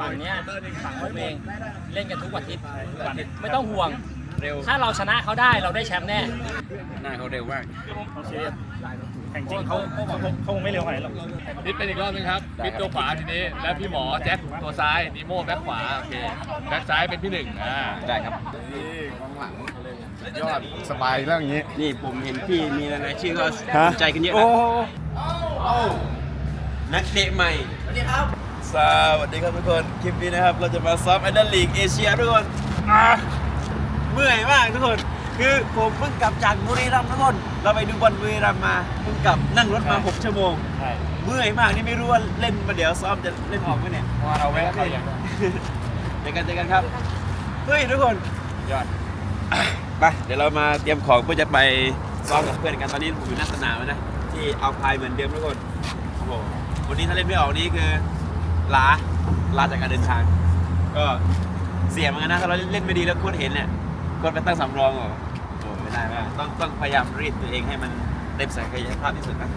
ฝั่งเนี้ยผมเองเล่นกันทุกวันอาทิตย์ไม่ต้องห่วง เร็วถ้าเราชนะเขาได้เราได้แชมป์แน่ หน้าเขาเร็วมากแข่งจริงเขาเขาเขาเขาคงไม่เร็วขนาดนั้นหรอกนิดเป็นอีกรอบนึงครับนิดตัวขวาทีนี้ แล้วพี่หมอแจ็คตัวซ้ายนิโม่แบ็คขวาโอเคแบ็คซ้ายเป็นพี่หนึ่งอ่าได้ครับยอดสบายแล้วอย่างนี้นี่ผมเห็นพี่มีรายชื่อก็ฮะสนใจกันเยอะโอ้นะโหนักเตะใหม่สวัสดีครับ สวัสดีครับทุกคน คลิปนี้นะครับ เราจะมาซ้อมไอดอลลีกเอเชียทุกคนอะเมื่อยมากทุกคน คือผมเพิ่งกลับจากบุรีรัมย์ทุกคน เราไปดูบอลบุรีรัมย์มา เพิ่งกลับนั่งรถมา 6 ชั่วโมงใช่เมื่อยมากนี่ไม่รู้ว่าเล่นมาเดี๋ยวซ้อมจะเล่นออกไหมเนี่ยเพราะว่าเราแวะเข้าอย่างเจอกันเจอกันครับ เฮ้ยทุกคน ยอดไปเดี๋ยวเรามาเตรียมของเพื่อจะไปซ้อมกับเพื่อนกันตอนนี้ผมอยู่หน้าสนามแล้วนะ ที่เอาพายเหมือนเดิมทุกคน โอ้โห วันนี้ถ้าเล่นไม่ออกนี่คือ ล้าล้าจากการเดินทาง ก็เสียเหมือนกันนะถ้าเราเล่นไม่ดีแล้วโค้ชเห็นเนี่ยโค้ชไปตั้งสำรองเหรอโอ้ไม่ได้ไม่ได้ต้องต้องพยายามรีดตัวเองให้มันเต็มศักยภาพที่สุดนะ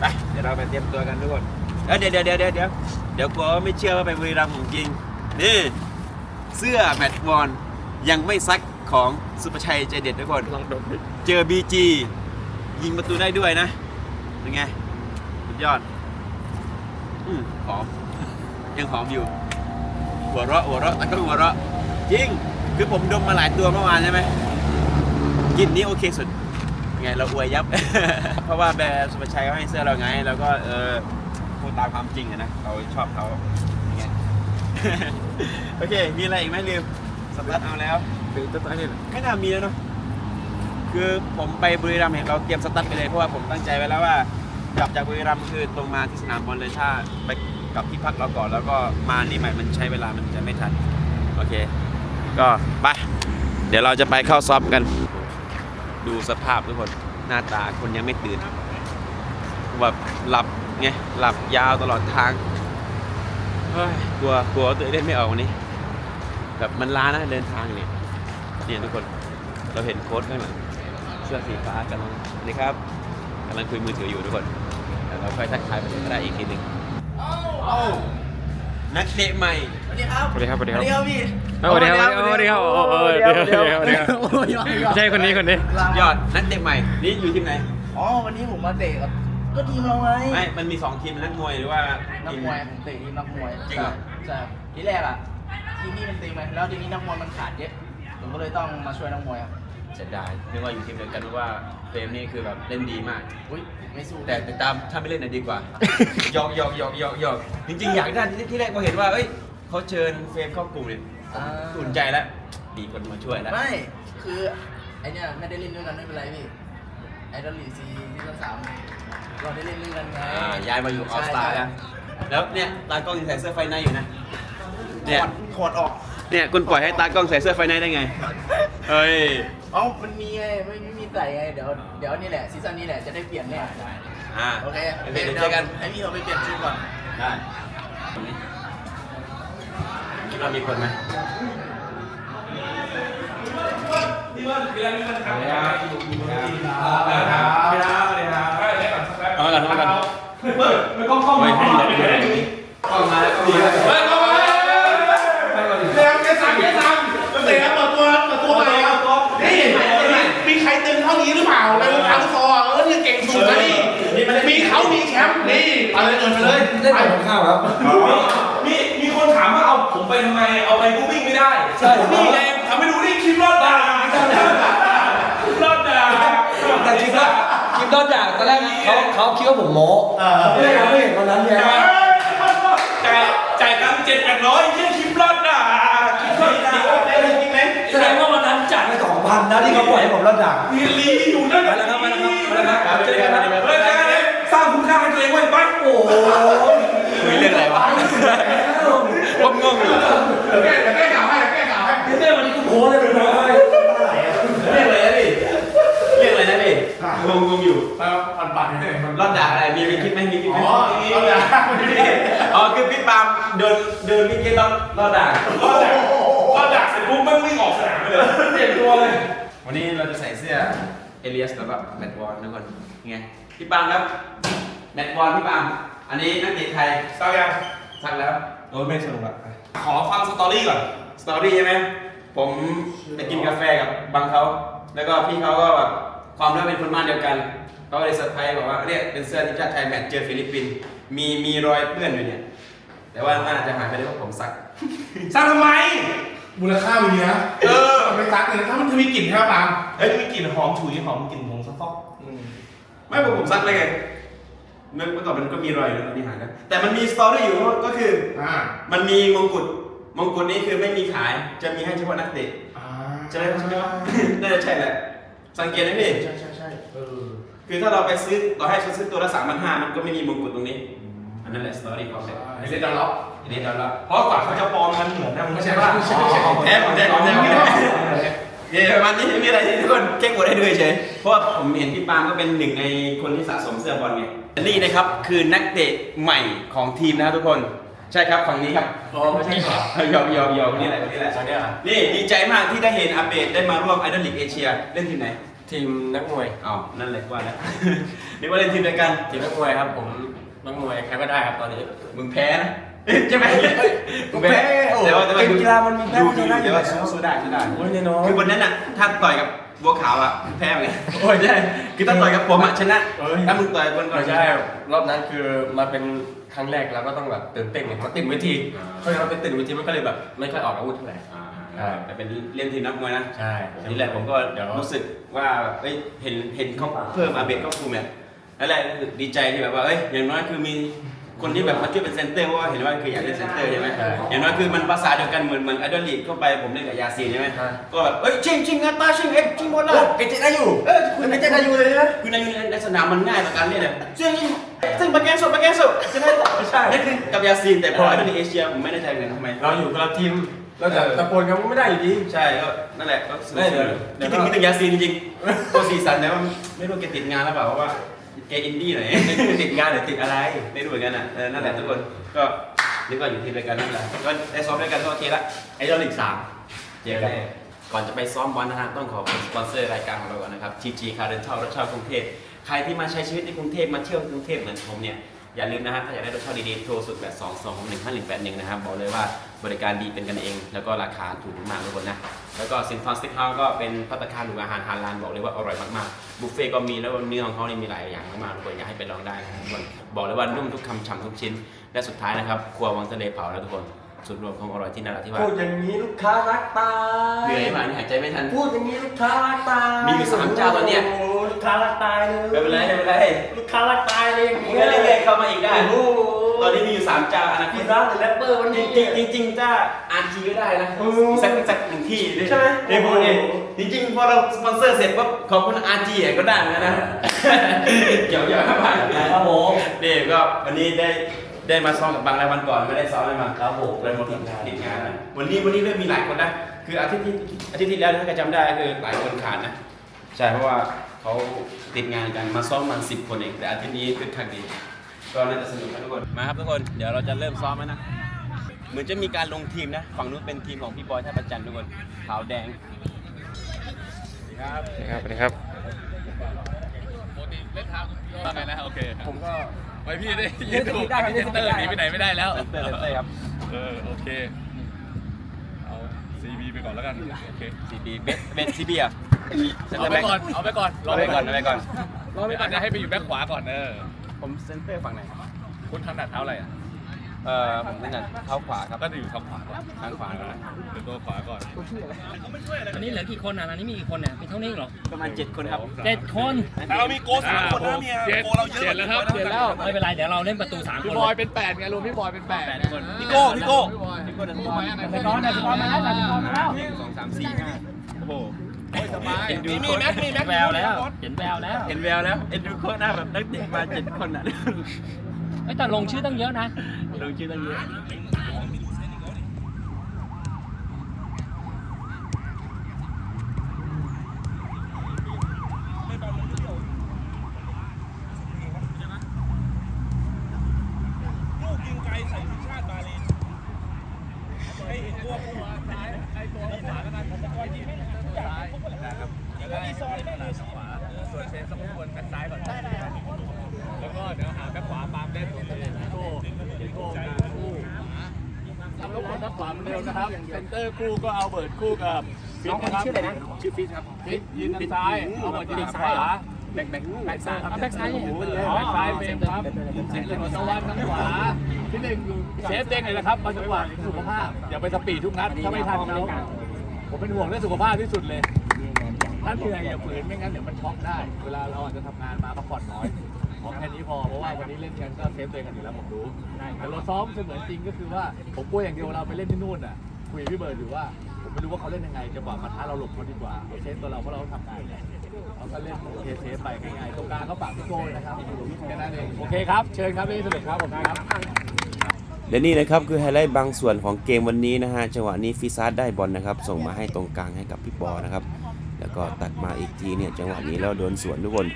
ไปเดี๋ยวเราไปเตรียมตัวกันทุกคนเอ้ยเดี๋ยวเดี๋ยวเดี๋ยวเดี๋ยวเดี๋ยวเดี๋ยวกลัวว่าไม่เชื่อว่าไปบุรีรัมย์ของจริงนี่เสื้อแมตช์บอลยังไม่ซักของสุประชัยใจเด็ดทุกคนลองดมดิเจอ BG ยิงประตูได้ด้วยนะเป็นไงสุดยอดอืมหอม ยังหอมอยู่ หัวเราะหัวเราะแต่ก็หัวเราะจริง คือผมดมมาหลายตัวเมื่อวานใช่ไหมกลินนี้โอเคสุดยังไงเราอวยยับ เพราะว่าแบรนด์สุประชัยเขาให้เสื้อเราไง แล้วก็เออพูดตามความจริงอะนะ เราชอบเขาอย่างเงี้ยโอเค มีอะไรอีกไหมลืมสตาร์ทเอาแล้วหรือต้นไม้นี่ไม่น่ามีแล้วเนาะ คือผมไปบุรีรัมย์เห็นเราเตรียมสตาร์ทไปเลยเพราะว่าผมตั้งใจไว้แล้วว่า กลับจากบุรีรัมย์คือตรงมาที่สนามบอลเลยถ้าไปกลับที่พักเราก่อนแล้วก็มานี่ใหม่มันใช้เวลามันจะไม่ทันโอเค ก็ไปเดี๋ยวเราจะไปเข้าซ้อมกัน ดูสภาพทุกคนหน้าตาคนยังไม่ตื่นแบบหลับไงหลับยาวตลอดทางเฮ้ยกลัวกลัวตัวเองเล่นไม่ออกวันนี้แบบมันล้านะเดินทางเนี่ยเนี่ยทุกคนเราเห็นโค้ดข้างหลังเสื้อสีฟ้ากำลังสวัสดีครับกำลังคุยมือถืออยู่ทุกคน เดี๋ยวเราค่อยทักทายไปก็ได้อีกทีหนึ่งนักเตะใหม่สวัสดีครับสวัสดีครับพี่เอ้าสวัสดีครับสวัสดีครับโอ้โหเดี๋ยวเดี๋ยวเดี๋ยวเดี๋ยวไม่ใช่คนนี้คนนี้ ยอดนักเตะใหม่ นี่อยู่ทีมไหน อ๋อ วันนี้ผมมาเตะกับ ก็ทีมเราไงไม่ มันมีสองทีมนักมวยหรือว่านักทีมมวยผมเตะทีมนักมวยจริงเหรอใช่ทีแรกอะทีมนี้มันเต็มไปแล้วทีนี้นักมวยมันขาดเยอะผมก็เลยต้องมาช่วยนักมวยครับ เสียดายนึกว่าอยู่ทีมเดียวกันเพราะว่าเฟรมนี่คือแบบเล่นดีมากอุ้ยไม่สู้แต่แต่ตามถ้าไม่เล่นน่ะดีกว่า หยอกหยอกหยอกหยอกหยอกจริงๆ อยากได้ที่ที่แรกพอเห็นว่าเอ้ยเขาเชิญเฟรมเข้ากลุ่มเนี่ยอ่า อุ่นใจแล้วมีคนมาช่วยแล้วไม่ คือไอเนี้ยไม่ได้เล่นด้วยกันไม่เป็นไรพี่ ไอดอลลีซีซีซั่นสามเราได้เล่นด้วยกันไงอ่าย้ายมาอยู่ออสตาแล้ว แล้วเนี่ยตากล้องยังใส่เสื้อไฟในอยู่นะ เนี่ย ถอดออก เนี่ยคุณปล่อยให้ตากล้องใส่เสื้อไฟในได้ไง เฮ้ย เอ้ามันมีไงไม่ไม่มีใส่ไงเดี๋ยวเดี๋ยวนี่แหละซีซั่นนี้แหละจะได้เปลี่ยนแน่อ่าโอเคโอเคเดี๋ยวเจอกันให้พี่เขาไปเปลี่ยนชุดก่อนได้คิดว่ามีคนไหมเอามาก่อนเอามาก่อนเฮ้ยให้กล้องมาแล้วดีแล้ว เรียกแค่สั่งแค่สั่งเตะเปิดตัวเปิดตัวใหม่ครับนี่มีใครตึงเท่านี้ห รือเปล่าในวงการฟุตซอลเออเนี่ยเก่งสุดนะนี่มีเขามีแชมป์นี่ไปเลยเอินไปเลยได้ผมข้าวครับมีมีคนถามว่าเอาผมไปทำไมเอาไปก็วิ่งไม่ได้ใช่นี่ไงทำให้ดูนี่คลิปรอดดาคลิปรอดดาแต่คิดว่าคิดนอกจากตอนแรกเขาเขาคิดว่าผมโม้ไม่ได้ไม่เห็นวันนั้นไงจ่ายจ่ายตังค์เจ็ดแปดร้อยยี่คลิ พันนะที่เขาปล่อยให้ผมระดับมีลีอยู่นั่นไปแล้วครับไปแล้วครับไปแล้วครับเจอกันนะเฮ้ยเจอกันเลยสร้างคุณค่าให้ตัวเองไว้บ้างโอ้โหคุยเรื่องอะไรวะผมงงอยู่แก้แก้ข่าวให้แก้ข่าวให้พี่เต้วันนี้กูโพสเลยเป็นร้อยเรื่องอะไรนะพี่เรื่องอะไรนะพี่งงงงอยู่ปั่นปั่นเลยรอดด่าอะไรมีมีคลิปไหมมีคลิปไหมอ๋อเอาเลยอ๋อคือพี่ปาล์มโดนโดนพี่เกตรอดรอดด่ารอดดาร เลยเปลี่ยนตัวเลย วันนี้เราจะใส่เสื้อเอเลียสแล้วก็แมตต์วอลทุกคนไงพี่ปาล์มครับ แมตต์วอลพี่ปาล์มอันนี้นักเตะไทยเศร้ายังสักแล้วโอ้ยไม่สนุกอะขอฟังสตอรี่ก่อน สตอรี่ใช่ไหม ผมไปกินกาแฟกับบังเขา แล้วก็พี่เขาก็แบบความที่ว่าเป็นคนบ้านเดียวกันเขาก็เลยเซอร์ไพรส์บอกว่าเนี่ยเป็นเสื้อทีมชาติไทยแมตช์เจอฟิลิปปินส์มีมีรอยเปื้อนอยู่เนี่ย แต่ว่าน่าจะหายไปได้เพราะผมซักสร้างทำไมมูลค่ามันเยอะเออ ไม่ซักเลยถ้ามันจะมีกลิ่นใช่ไหมปาล์มเฮ้ยมีกลิ่นหอมฉุยหอมกลิ่นผงซักฟอกไม่ผมผมซักเลยไงเมื่อเมื่อก่อนมันก็มีรอยอยู่แล้วตอนนี้หายแล้วแต่มันมีสตอรี่อยู่ก็คืออ่ามันมีมงกุฎมงกุฎนี้คือไม่มีขายจะมีให้เฉพาะนักเตะอ่าใช่ไหมใช่ไหมวะน่าจะใช่แหละสังเกตนะพี่ใช่ใช่ใช่เออคือถ้าเราไปซื้อเราให้ฉันซื้อตัวละสามพันห้ามันก็ไม่มีมงกุฎตรงนี้อันนั้นแหละสตอรี่ของเด็กไอเซนดาร์ล็อก อันนี้เราละเพราะกว่าเขาจะปลอมกันเหมือนนะมันไม่ใช่ใช่ป่ะป่ะไม่ใช่ไม่ใช่แท้ผมแท้ผมแท้ผมแท้เนี่ยประมาณนี้มีอะไรที่ทุกคนแค่กดให้ดูเฉยเพราะผมเห็นพี่ปาล์มก็เป็นหนึ่งในคนที่สะสมเสื้อบอลไงนี่นะครับคือนักเตะใหม่ของทีมนะครับทุกคนใช่ครับฝั่งนี้ครับอ๋อไม่ใช่เหรอยอมยอมยอมนี่แหละนี่แหละนี่ดีใจมากที่ได้เห็นอาเบดได้มาร่วมไอดอลลีกเอเชียเล่นทีมไหนทีมนักมวยอ๋อนั่นแหละว่าแล้วนึกว่าเล่นทีมเดียวกันทีมนักมวยครับผมนักมวยใครก็ได้ครับตอนนี้มึงแพ้นะ ใช่ไหมมึงแพ้โอ้แต่ว่าแต่ว่าเกมกีฬามันมีแพ้ดูชนะอยู่แต่ว่าแล้วสู้ได้สู้ได้โอ้ยแน่นอน คือวันนั้นอะถ้าต่อยกับบัวขาวอะแพ้ไงโอ้ยใช่คือถ้าต่อยกับผมอะชนะเอ้ย ถ้ามึงต่อยคนก่อน ไม่ใช่รอบนั้นคือมาเป็นครั้งแรกเราก็ต้องแบบตื่นเต้นไงมาติดเวทีเพราะฉะนั้นเราไปติดเวทีมันก็เลยแบบไม่ค่อยออกอาวุธเท่าไหร่ อ่าใช่แต่เป็นเล่นทีมนักมวยนะใช่นี่แหละผมก็เดี๋ยวรู้สึกว่าแบบเอ้ยเห็นเห็นเขาเพิ่มอาเบดเข้าฟูลแมตช์นั่นแหละคือดีใจที่แบบว่าเอ้ยอย่างน้อยคือมี คนที่แบบมาช่วยเป็นเซนเตอร์เพราะว่าเห็นว่าคืออยากเล่นเซนเตอร์ใช่ไหมอย่างน้อยคือมันภาษาเดียวกันเหมือนเหมือนไอดอลลีกเข้าไปผมเล่นกับยาซีนใช่ไหมก็แบบเอ้ยชิงชิงงานตาชิงเอ็กชิงบอลละโอ้เกจิได้อยู่เออคุณเกจิได้อยู่เลยนะ คือในในสนามมันง่ายต่อการเล่นเลยซึ่งซึ่งปาแกนโซปาแกนโซใช่ไหมใช่ นั่นคือกับยาซีนแต่พอไอดอลลีกเอเชียผมไม่แน่ใจเหมือนกันทำไมเราอยู่กับทีม เราจะตะโกนกันไม่ได้อยู่ดี ใช่ก็นั่นแหละก็สนุกได้เลยคิดถึงคิดถึงยาซีนจริงๆตัวซีซันแต่ว่าไม่รู้แกติดงานหรือเปล่าเพราะว่าแกอินดี้หน่อยติดงานหรือติดอะไรไม่รู้เหมือนกันอะเออนั่นแหละทุกคนก็นึกว่าอยู่ทีมเดียวกันนั่นแหละก็ได้ซ้อมด้วยกันก็โอเคละไอดอลลีกสามเจอกัน ก่อนจะไปซ้อมบอลนะฮะต้องขอบคุณสปอนเซอร์รายการของเราก่อนนะครับ TG Car Rental รถเช่ากรุงเทพใครที่มาใช้ชีวิตในกรุงเทพมาเที่ยวกรุงเทพเหมือนผมเนี่ยอย่าลืมนะฮะถ้าอยากได้รถเช่าดีๆโทรสุดแบบ2 2 6 1 5 1 8 1นะครับบอกเลยว่า บริการดีเป็นกันเอง แล้วก็ราคาถูกมากทุกคนนะ แล้วก็ซินฟอนสติ๊กเฮาก็เป็นพัตตาคารหรืออาหารฮาลาลบอกเลยว่าอร่อยมากๆ บุฟเฟ่ต์ก็มีแล้วเนื้อของเขานี่มีหลายอย่างมากๆทุกคนอยากให้ไปลองได้นะครับทุกคนบอกเลยว่านุ่มทุกคำฉ่ำทุกชิ้น และสุดท้ายนะครับครัววังทะเลเผาแล้วทุกคนสุดรวมของอร่อยที่นราธิวาพูสดอย่างนี้ลูกค้ารักตายเหนื่อยมากนี่หายใจไม่ทัน พูดอย่างนี้ลูกค้ารักตายมีอยู่สามเจ้าตอนเนี้ยโโหลูกค้ารักตายเลยไม่เป็นไรไม่เป็นไรลูกค้ารักตายเลยอย่างมึงเงี้ก็เรื่อยๆเข้ามาอีกได้ โอ้โห ตอนนี้มีอยู่สามเจ้าอนาคพี่ตร้านหรือแรปเปอร์วันจนี้ริงๆจริงๆถ้าอาร์จีก็ได้นะเออสักสักหนึ่งที่ดิใช่ไหมเดี๋ยวพูดเองจริงๆพอเราสปอนเซอร์เสร็จปุ๊บขอบคุณอาร์จีก็ได้เหมือนกันนะเกี่ยวๆครับครับผมเด็กก็วันนี้ได้ได้มาซ้อมกับบางรายวันก่อนไม่ได้ซ้อมเลยมาครับผมเลยหมดติดงานนะวันนี้วันนี้เริ่มมีหลายคนนะคืออาทิตย์ที่อาทิตย์ที่แล้วถ้าใครจำได้ก็คือหลายคนขาดนะใช่เพราะว่าเขาติดงานกันมาซ้อมมาสิบคนเองแต่อาทิตย์นี้คือคักดี ก็น่าจะสนุกนะทุกคน มาครับทุกคน เดี๋ยวเราจะเริ่มซ้อมแล้วนะ เหมือนจะมีการลงทีมนะ ฝั่งนู้นเป็นทีมของพี่บอยท่าประจันทร์ทุกคน ขาวแดงครับสวัสดีครับว่าไงนะโอเคผมก็ไปพี่ได้ยืนถูกได้ครับยืนถูกได้เตอร์หนีไปไหนไม่ได้แล้วเซนเตอร์เซนเตอร์ครับ เออโอเค เอา CB ไปก่อนแล้วกัน โอเคซีบีเบสเบสซีบีอะเอาไปก่อน เอาไปก่อนเอาไปก่อนเอาไปก่อน รอไปก่อนจะให้ไปอยู่แบ็คขวาก่อนเออ ผมเซนเตอร์ฝั่งไหนคุณถนัดเท้าอะไรอะเอ่อผมถนัดเท้าขวาครับก็จะอยู่ทางขวาก่อนทางขวาก่อนนะเดี๋ยวตัวขวาก่อนอันนี้เหลือกี่คนอะอันนี้มีกี่คนเนี่ยมีเท่านี้เหรอประมาณเจ็ดคนครับเจ็ดคนแต่เรามีโกสามคนนะเนี่ยเจ็ดโกเราเยอะเจ็ดแล้วครับเจ็ดแล้วไม่เป็นไรเดี๋ยวเราเล่นประตูสามคนพี่บอยเป็นแปดไงรวมพี่บอยเป็นแปดคนพี่โก้พี่โก้พี่โก้เดินบอลไปก่อนนะไปก่อนมาแล้วไปก่อนมาแล้วหนึ่งสองสามสี่ห้าโอ้โห สบายเอ็นดูมีโค้แม็กมีแม็กแววแล้ว เห็นแววแล้ว เห็นแววแล้ว เอ็นดูโค้ชหน้าแบบนักเตะมาเจ็ดคนอะไอ้ยแต่ลงชื่อตั้งเยอะนะ ลงชื่อตั้งเยอะ ลูกยิงไกลใส่ทีมชาติบาเลนให้เห็นตัวผู้ซ้ายไอ้ตัวขวาแล้วกันผมจะคอยยิงให้ซ้าย นะครับยิงแล้วดีซอยไม่เลยขวาส่วนเซนสมควรแบ็คซ้ายก่อนได้ได้แล้วก็เดี๋ยวหาแบ็คขวาปามเล่นโอเคโก้โก้กลางคู่ทำลูกคนทักขวาเหมือนเดิมนะครับ เซนเตอร์คู่ก็เอาเบิร์ดคู่กับฟิตนะครับ ชื่ออะไรนะชื่อฟิตครับ ฟิตยืนทางซ้าย เอาเบิร์ดยืนทางขวาแบ็คแบ็คแบ็คซ้ายครับแบ็คซ้ายแบ็คซ้ายเป็นครับเซนเตอร์ตะวันทางขวาที่หนึ่งเซฟเด้งเลยนะครับมาจังหวะสุขภาพ อย่าไปสปีดทุกนัดถ้าไม่ทันเขาผมเป็นห่วงเรื่องสุขภาพที่สุดเลย ถ้าเหนื่อยอย่าฝืนไม่งั้นเดี๋ยวมันช็อกได้ เวลาเราอาจจะทำงานมาพักผ่อนน้อยขอแค่นี้พอเพราะว่าวันนี้เล่นกันก็เซฟตัวเองกันอยู่แล้วผมรู้แต่เราซ้อมเสมือนจริงก็คือว่าผมกลัวอย่างเดียวเราไปเล่นที่นู่นอะคุยกับพี่เบิร์ดอยู่ว่าผมไม่รู้ว่าเขาเล่นยังไงจะบอกมาท้าเราหลบเขาดีกว่าเราเซฟตัวเราเพราะเราทำงานไงเราก็เล่นเทเซฟไปง่ายๆตรงกลางก็ฝากพี่โก้เลยนะครับแค่นั้นเองโอเคครับเชิญครับพี่สนุกครับผมครับและนี่นะครับคือไฮไลท์บางส่วนของเกมวันนี้นะฮะจังหวะนี้ฟิซาร์ได้บอลนะครับ ส่งมาให้ตรงกลางให้กับพี่ปอนะครับ แล้วก็ตัดมาอีกทีเนี่ยจังหวะนี้แล้วโดนสวนทุกคน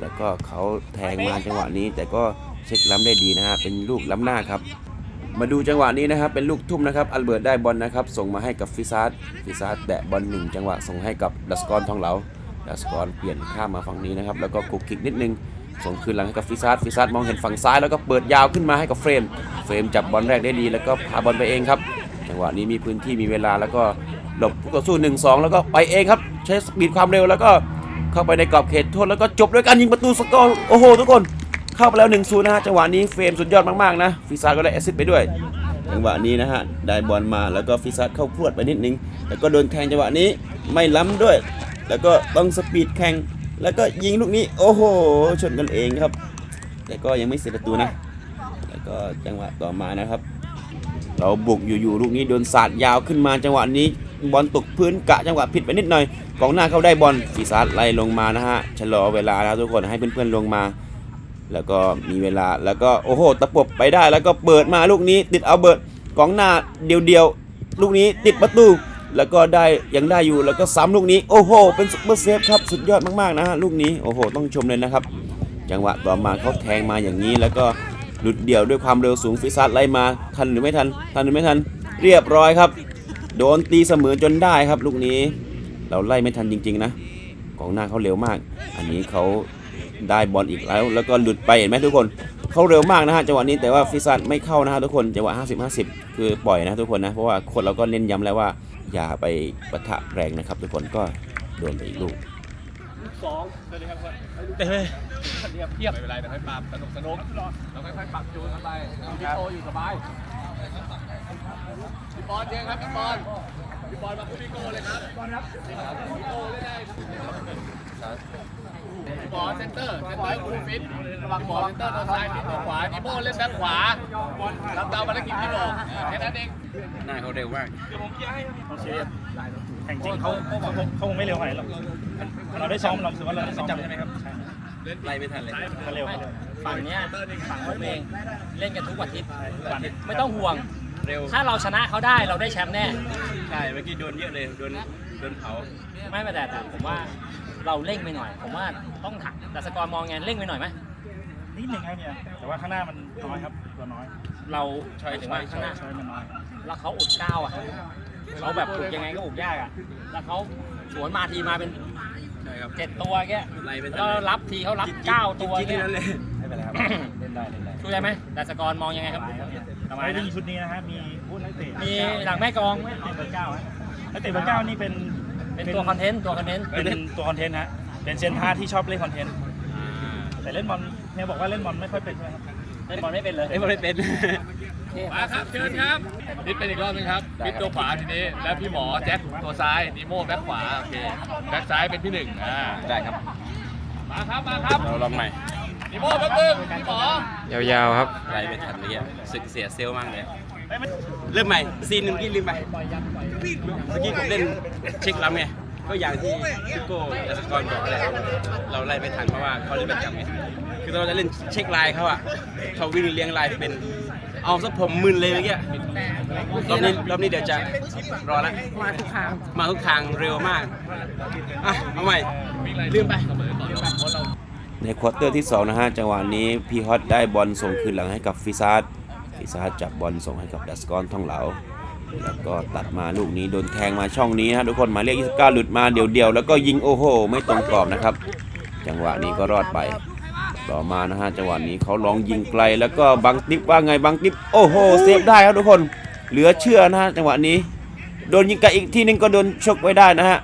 แล้วก็เขาแทงมาจังหวะนี้ แต่ก็เช็คล้ำได้ดีนะฮะเป็นลูกล้ำหน้าครับ มาดูจังหวะนี้นะครับเป็นลูกทุ่มนะครับอัลเบิร์ตได้บอลนะครับส่งมาให้กับฟิซาร์ฟิซาร์แตะบอลหนึ่งจังหวะส่งให้กับดัสกอนทองเหลาดัสกอนเปลี่ยนข้ามมาฝั่งนี้นะครับแล้วก็กุกคิกนิดนึงส่งคืนหลังให้กับฟิซาร์ฟิซาร์มองเห็นฝั่งซ้ายแล้วก็เปิดยาวขึ้นมาให้กับเฟรม เฟรมจับบอลแรกได้ดี แล้วก็พาบอลไปเองครับจังหวะนี้มีพื้นที่มีเวลาแล้วก็ หลบผู้ต่อสู้ 1 2 แล้วก็ไปเองครับ ใช้สปีดความเร็วแล้วก็เข้าไปในกรอบเขตโทษแล้วก็จบด้วยการยิงประตูสกอร์โอ้โห ทุกคนเข้าไปแล้ว1 0นะฮะจังหวะนี้เฟรมสุดยอดมากๆนะฟิซาร์ก็ได้แอสซิสต์ไปด้วย จังหวะนี้นะฮะได้บอลมาแล้วก็ฟิซาร์เข้าพรวดไปนิดนึง แล้วก็โดนแทงจังหวะนี้ไม่ล้ำด้วย แล้วก็ต้องสปีดแข่งแล้วก็ยิงลูกนี้โอ้โหชนกันเองครับ แต่ก็ยังไม่เสียประตูนะ แล้วก็จังหวะต่อมานะครับ เราบุกอยู่ๆลูกนี้โดนสาดยาวขึ้นมาจังหวะนี้ บอลตกพื้นกะจังหวะผิดไปนิดหน่อยกองหน้าเขาได้บอลฟีซาร์ดไล่ลงมานะฮะชะลอเวลาแล้วทุกคนให้เพื่อนๆลงมา แล้วก็มีเวลาแล้วก็โอ้โหตะปบไปได้แล้วก็เปิดมาลูกนี้ ติดเอาเบิร์ตกองหน้าเดียวๆลูกนี้ติดประตูแล้วก็ได้ยังได้อยู่แล้วก็ซ้ำลูกนี้โอ้โห เป็นซุปเปอร์เซฟครับสุดยอดมากๆนะฮะลูกนี้โอ้โห ต้องชมเลยนะครับ จังหวะต่อมาเขาแทงมาอย่างนี้ แล้วก็หลุดเดี่ยวด้วยความเร็วสูงฟิซัสไล่มาทันหรือไม่ทัน ทันหรือไม่ทัน เรียบร้อยครับ โดนตีเสมอจนได้ครับลูกนี้ เราไล่ไม่ทันจริง ๆ นะกองหน้าเขาเร็วมาก อันนี้เขาได้บอลอีกแล้ว แล้วก็หลุดไปเห็นไหมทุกคนเขาเร็วมากนะฮะจังหวะนี้แต่ว่าฟิซัสไม่เข้านะฮะทุกคนจังหวะ 50 50 คือปล่อยนะทุกคนนะเพราะว่าคนเราก็เน้นย้ำแล้วว่า อย่าไปปะทะแรงนะครับ ทุกคนก็โดนไปอีกลูกสองสวัสดีครับเต้เทียบเทียบไม่เป็นไรเดี๋ยวค่อยปรับสนุกสนุกเราค่อยๆปรับจูนกันไปพี่โตอยู่สบาย บอลเจอครับพี่บอลพี่บอลมาคู่พี่โกเลยครับพี่บอลครับพี่โกเล่นได้พี่บอลเซนเตอร์เซนเตอร์คู่ฟิตระวังบอลเซนเตอร์ตัวซ้ายฟิตตัวขวานิโมเล่นด้านขวารับดาวภารกิจพี่โบแค่นั้นเองหน้าเขาเร็วมากแข่งจริงเขาเขาเขาเขาคงไม่เร็วขนาดนี้หรอกเราได้ซ้อมเรารู้สึกว่าเราได้ซ้อมใช่ไหมครับไล่ไม่ทันเลยเขาเร็วเขาเร็วฝั่งเนี้ยฝั่งผมเองเล่นกันทุกอาทิตย์ไม่ต้องห่วง เร็ว ถ้าเราชนะเขาได้เราได้แชมป์แน่ ใช่เมื่อกี้โดนเยอะเลยโดนโดนเผาไม่แต่แต่ผมว่าเราเร่งไปหน่อย ผมว่าต้องถักแต่สกอร์มองไงเร่งไปหน่อยไหมนิดหนึ่งครับเนี่ยแต่ว่าข้างหน้ามันน้อยครับตัวน้อยเราใช่หมายถึงว่าใช่ข้างหน้าใช่มันน้อยแล้วเขาอุดก้าวอะเขาแบบอุดยังไงก็อุดยากอะแล้วเขาสวนมาทีมาเป็นใช่ครับเจ็ดตัวแกไล่ไม่ทันแล้วรับทีเขารับเก้าตัวจิ๊กแกๆนั่นเลยไม่เป็นไรครับเล่นได้เล่นได้ช่วยได้ไหมแต่สกอร์มองยังไงครับ ประมาณไอ้นั้นที่ชุดนี้นะฮะมีผู้นักเตะมีหลังแม่กองเตะเบอร์เก้าฮะนักเตะเบอร์เก้านี่เป็นเป็นตัวคอนเทนต์ตัวคอนเทนต์เป็นตัวคอนเทนต์ฮะเป็นเซนท่าที่ชอบเล่นคอนเทนต์แต่เล่นบอลเนี่ยบอกว่าเล่นบอลไม่ค่อยเป็นใช่ไหมครับเล่นบอลไม่เป็นเลยเอ้ยไม่เป็นมาครับเชิญครับนิดเป็นอีกรอบนึงครับนิดตัวขวาทีนี้ แล้วพี่หมอแจ็คตัวซ้ายนิโม่แบ็คขวาโอเคแบ็คซ้ายเป็นพี่หนึ่งอ่าได้ครับมาครับมาครับเราลองใหม่ นิโม่แป๊บนึงพี่หมอยาวๆครับไล่ไม่ทันเลยอะสึกเสียเซลล์มากเลยเริ่มใหม่ซีนหนึ่งที่ลืมไปเมื่อกี้ผมเล่นเช็คล้ำไงก็อย่างที่พี่โก้ดัสกรบอกแหละเราไล่ไม่ทันเพราะว่าเขาเล่นประจำไงคือเราจะเล่นเช็คไลน์เขาอะเขาวิ่งเลี้ยงไลน์เป็นเอาซะผมมึนเลยเมื่อกี้รอบนี้รอบนี้เดี๋ยวจะรอละมาทุกทางมาทุกทางเร็วมากอะเอาใหม่ลืมไป ในควอเตอร์ที่2นะฮะจังหวะนี้พี่ฮอตได้บอลส่งคืนหลังให้กับฟิซาร์ดฟิซาร์ดจับบอลส่งให้กับดัสกอนท่องเหลา แล้วก็ตัดมาลูกนี้โดนแทงมาช่องนี้นะฮะทุกคนมายเลข29 หลุดมาเดี่ยวๆแล้วก็ยิงโอ้โห ไม่ตรงกรอบนะครับ จังหวะนี้ก็รอดไป ต่อมานะฮะจังหวะนี้เขาลองยิงไกลแล้วก็บังติ๊บว่าไงบังติ๊บโอ้โหเซฟได้ครับทุกคน เหลือเชื่อนะฮะจังหวะนี้โดนยิงไกลอีกทีนึงก็โดนชกไว้ได้นะฮะ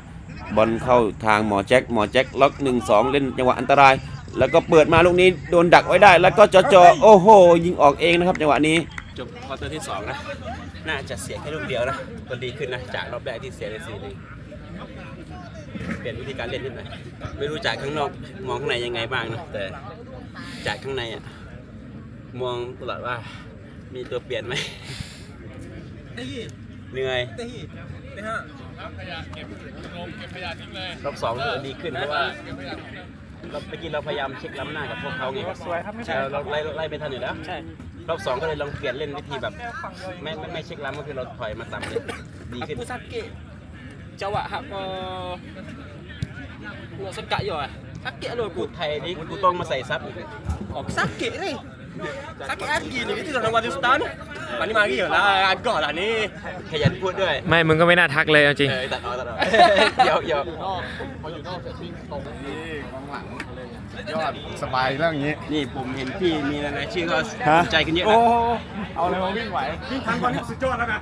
บอลเข้าทางหมอแจ็คหมอแจ็คล็อก1 2 เล่นจังหวะอันตราย แล้วก็เปิดมาลูกนี้โดนดักไว้ได้ แล้วก็จอจอโอ้โห ยิงออกเองนะครับจังหวะนี้จบควอเตอร์ที่2นะน่าจะเสียแค่ลูกเดียวนะก็ดีขึ้นนะจากรอบแรกที่เสียในสี่หนึ่งเปลี่ยนวิธีการเล่นนิดหน่อยไม่รู้จากข้างนอกมองข้างในยังไงบ้างนะแต่จากข้างในอะมองตลอดว่ามีตัวเปลี่ยนไหมเหนื่อยรอบสองถือว่าดีขึ้นเพราะว่า เราเมื่อกี้เราพยายามเช็คล้ำหน้ากับพวกเขาไงสวยครับไม่ใช่ใช่เราไล่ไล่ไปทันอยู่แล้วใช่รอบสองก็เลยลองเปลี่ยนเล่นวิธีแบบไม่ไม่ไม่เช็คล้ำก็คือเราถอยมาต่ำเลยดีขึ้น Aku sakit. Jawab hak ke nak sekat je ah. Sakit lu พู aku. ดไทยนี่กูต้องมาใส่ซับอีก Oh, sakit ni. Sakit hati ni kita dalam Wajistan. Pani mari lah agak lah ni. ขยันพูดด้วยไม่ มึงก็ไม่น่าทักเลยเอาจริง เออตัดออกตัดออกหยอกหยอก ยอดสบายแล้วอย่างนี้นี่ผมเห็นพี่มีรายชื่อก็สนใจกันเยอะโอ้นะเอาอะไรมาวิ่งไหววิ่งทันตอนนี้สุดยอดแล้วนะ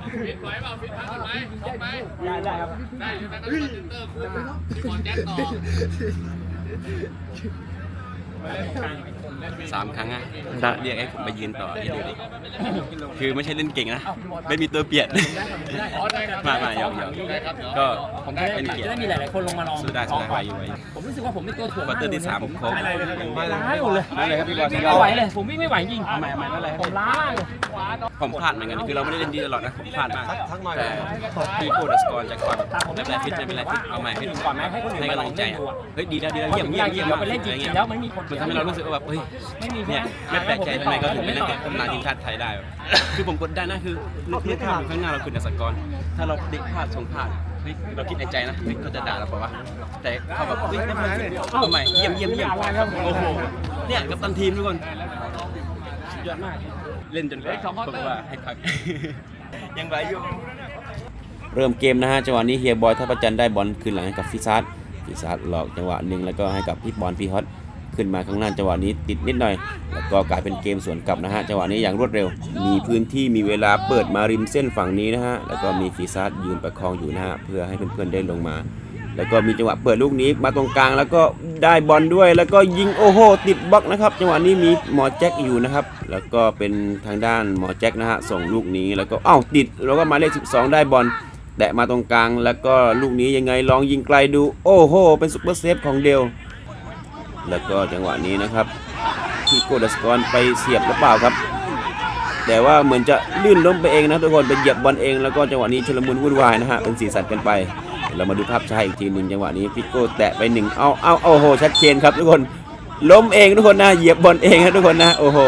สามครั้งอะได้ เรียกให้ผมไปยืนต่อให้ดูดิคือไม่ใช่เล่นเก่งนะ ไม่มีตัวเปลี่ยน มามาหยอกหยอกก็ผมจะได้เป็นเกียรจะติได้มีหลาย ๆ คนลงมาลองสู้ได้สู้ได้ไหวอยู่ไหวอยู่ผมรู้สึกว่าผมเป็นตัวถ่วงควอเตอร์ที่สามโค้งล้าหมดเลยนั่นเลยครับพี่บอลไม่ไหวเลย ผมวิ่งไม่ไหวจริงทำไมทำไมนั่นเลยผมล้าเลย ผมพลาดเหมือนกันคือเราไม่ได้เล่นดีตลอดนะผมพลาดมากแต่พี่โก้ดัสกอร์จากก่อนไม่เป็นไรฟิตไม่เป็นไรฟิตเอาใหม่ฟิตก่อนไหมให้คนอื่นให้มาลกำอลังงใจเล่นอะดูอะเฮ้ยดีแล้วดีแล้วเพราะเยี่ยผมมเยี่อยยามกเยี่ยมเรามากไปเล่นจอะไรริงเงี้ๆยแล้วมันมีคนมันทำให้เรารู้สึกว่าแบบเฮ้ยไม่มีเนี่ยไม่แปลกใจทำไมเขาถึงไม่ได้ตำนานทีมชาติไทยได้วะคือผมกดดันนะคือนึกนึกภาพอยู่ข้างหน้าเราคือดัสกรถ้าเราเด็กพลาดส่งพลาดเฮ้ยเราคิดในใจนะเฮ้ยเขาจะด่าเราเปล่าวะแต่เขาแบบเฮ้ยได้มาเข้าใหม่เยี่ยมเยี่ยมเยี่ยมโอ้โหเนี่ยกับตันทีมทุกคนสุด ยอดมาก เล่นจนผมว่าให้พัก ยังไหวอยู่ เริ่มเกมนะฮะจังหวะนี้เฮียบอยท่าประจันได้บอลคืนหลังให้กับฟิซาร์ดฟิซาร์ดหลอกจังหวะหนึ่งแล้วก็ให้กับพี่บอลพี่ฮอตขึ้นมาข้างหน้าจังหวะนี้ติดนิดหน่อย แล้วก็กลายเป็นเกมสวนกลับนะฮะจังหวะนี้อย่างรวดเร็ว มีพื้นที่มีเวลาเปิดมาริมเส้นฝั่งนี้นะฮะแล้วก็มีฟิซาร์ดยืนประคองอยู่นะฮะเพื่อให้เพื่อนๆได้ลงมา แล้วก็มีจังหวะเปิดลูกนี้มาตรงกลางแล้วก็ได้บอลด้วย แล้วก็ยิงโอ้โหติดบล็อกนะครับ จังหวะนี้มีหมอแจ็คอยู่นะครับ แล้วก็เป็นทางด้านหมอแจ็คนะฮะส่งลูกนี้แล้วก็อ้าวติดแล้วก็หมายเลข 12 ได้บอลแตะมาตรงกลางแล้วก็ลูกนี้ยังไงลองยิงไกลดูโอ้โหเป็นซุปเปอร์เซฟของเดลแล้วก็จังหวะนี้นะครับที่โกดัสกรไปเสียบหรือเปล่าครับ แต่ว่าเหมือนจะลื่นล้มไปเองนะทุกคนไปเหยียบบอลเองแล้วก็จังหวะนี้ชลมุนวุ่นวายนะฮะเป็นสีสันกันไป เรามาดูภาพช้าอีกทีหนึ่งจังหวะนี้พิโก้แตะไปหนึ่งเอาเอาโอ้โหชัดเจนครับทุกคนล้มเองทุกคนนะเหยียบบอลเองนะทุกคนนะโอ้โห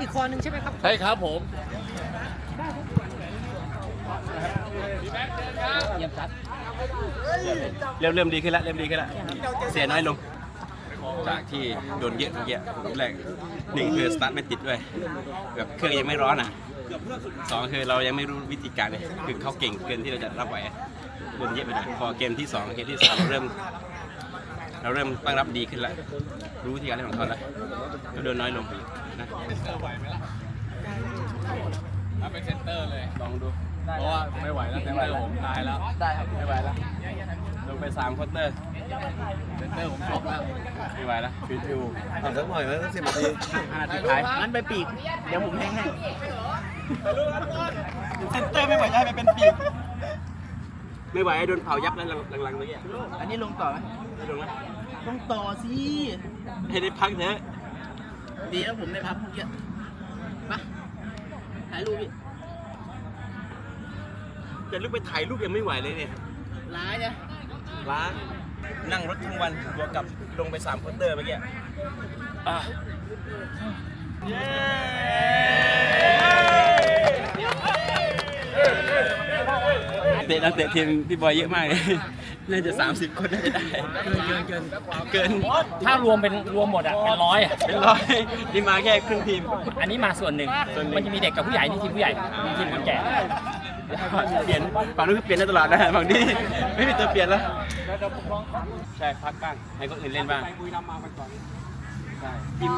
อีกคนหนึ่งใช่ไหมครับใช่ครับผมเยี่ยมชัดเริ่มเริ่มดีขึ้นแล้วเริ่มดีขึ้นแล้วเสียน้อยลง จากที่โดนเยอะเมื่อกี้แรกหนึ่งคือสตาร์ทไม่ติดด้วยแบบเครื่องยังไม่ร้อนอะสองคือเรายังไม่รู้วิธีการเลยคือเขาเก่งเกินที่เราจะรับไหวโดนเยอะไปหน่อยพอเกมที่สองเกมที่สามเราเริ่ม เราเริ่มตั้งรับดีขึ้นแล้วรู้วิธีการเล่นของเขาแล้วก็โดนน้อยลงไปอีกนะถ้าเป็นเซนเตอร์เลยลองดูเพราะว่าไม่ไหวแล้วเซนเตอร์ผมตายแล้วได้ครับไม่ไหวแล้วลงไปสามควอเตอร์ เซนเตอร์ผมช็อกแล้วไม่ไหวแล้วฟิตอยู่ทำสักหน่อยไหมสักสิบนาทีห้านาทีท้ายงั้นไปปีก เดี๋ยวผมแทงให้เซนเตอร์ไม่ไหวจะให้ไปเป็นปีก ไม่ไหวโดนเผายับแล้วหลังๆเมื่อกี้อันนี้ลงต่อไหมไม่ลงนะต้องต่อสิให้ได้พักเถอะดีแล้วผมได้พักเมื่อกี้มาถ่ายรูปพี่จะลุกไปถ่ายรูปยังไม่ไหวเลยเนี่ยร้ายเนี่ยล้า นั่งรถทั้งวันบวกกับลงไปสามควอเตอร์เมื่อกี้อะเตะนักเตะทีมพี่บอยเยอะมากเลย น่าจะ 30 คนน่าจะได้ เกินเกินเกินเกินถ้ารวมเป็นรวมหมดอะเป็นร้อยอะเป็นร้อยนี่มาแค่ครึ่งทีม อันนี้มาส่วนหนึ่งส่วนหนึ่ง มันจะมีเด็กกับผู้ใหญ่นี่ทีมผู้ใหญ่มีทีมคนแก่ เปลี่ยนฝั่งนู้นคือเปลี่ยนได้ตลอดนะฝั่งนี้ไม่มีตัวเปลี่ยนแล้ว ใช่พักบ้างให้คนอื่นเล่นบ้างใช่ทีม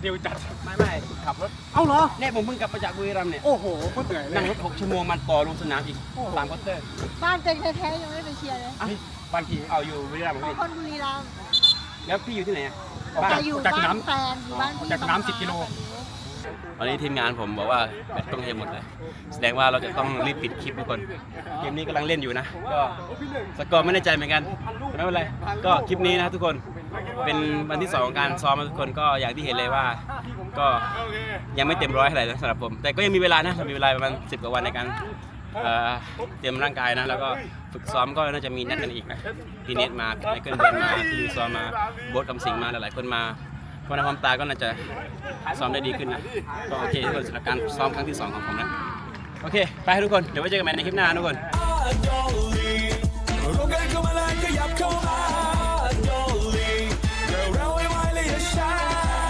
เดี๋ยวจัดไม่ไม่ขับรถเอ้าเหรอเนี่ยผมเพิ่งกลับมาจากบุรีรัมย์เนี่ยโอ้โหโคตรเหนื่อยเลนั่งยรถหกชั่วโมงมันต่อลงสนามอีกสามควอเตอร์บ้านเป็นแท้ๆยังไม่ได้ไปเชียร์เลยอะบ้านพี่เอาอยู่บุรีรัมย์เหรอเพราะพี่คนบุรีรัมย์แล้วพี่อยู่ที่ไหนอะบ้านแต่อยู่บ้านแฟนอยู่บ้านพี่จากสนาม10กิโล วันนี้ทีมงานผมบอกว่าแบตต้องเทหมดเลยแสดงว่าเราจะต้องรีบปิดคลิปทุกคนเกมนี้กำลังเล่นอยู่นะ ก็สกอร์ไม่แน่ใจเหมือนกันไม่เป็นไรก็คลิปนี้นะทุกคนเป็นวันที่สองของการซ้อมทุกคนก็อย่างที่เห็นเลยว่า ก็ยังไม่เต็มร้อยเท่าไหร่นะสำหรับผม แต่ก็ยังมีเวลานะเรามีเวลาประมาณสิบกว่าวันในการเตรียมร่างกายนะ แล้วก็ฝึกซ้อมก็น่าจะมีนัดกันอีกนะพี่เนตมาไมเคิลเบนมาพี่ยูซ้อมมาโบ๊ทคำสิงห์มาหลายๆคนมา เพราะในความตาก็น่าจะซ้อมได้ดีขึ้นนะ ก็โอเคทุกคนสำหรับการซ้อมครั้งที่สองของผมนะ โอเค ไปทุกคน เดี๋ยวไว้เจอกันใหม่ในคลิปหน้าทุกคน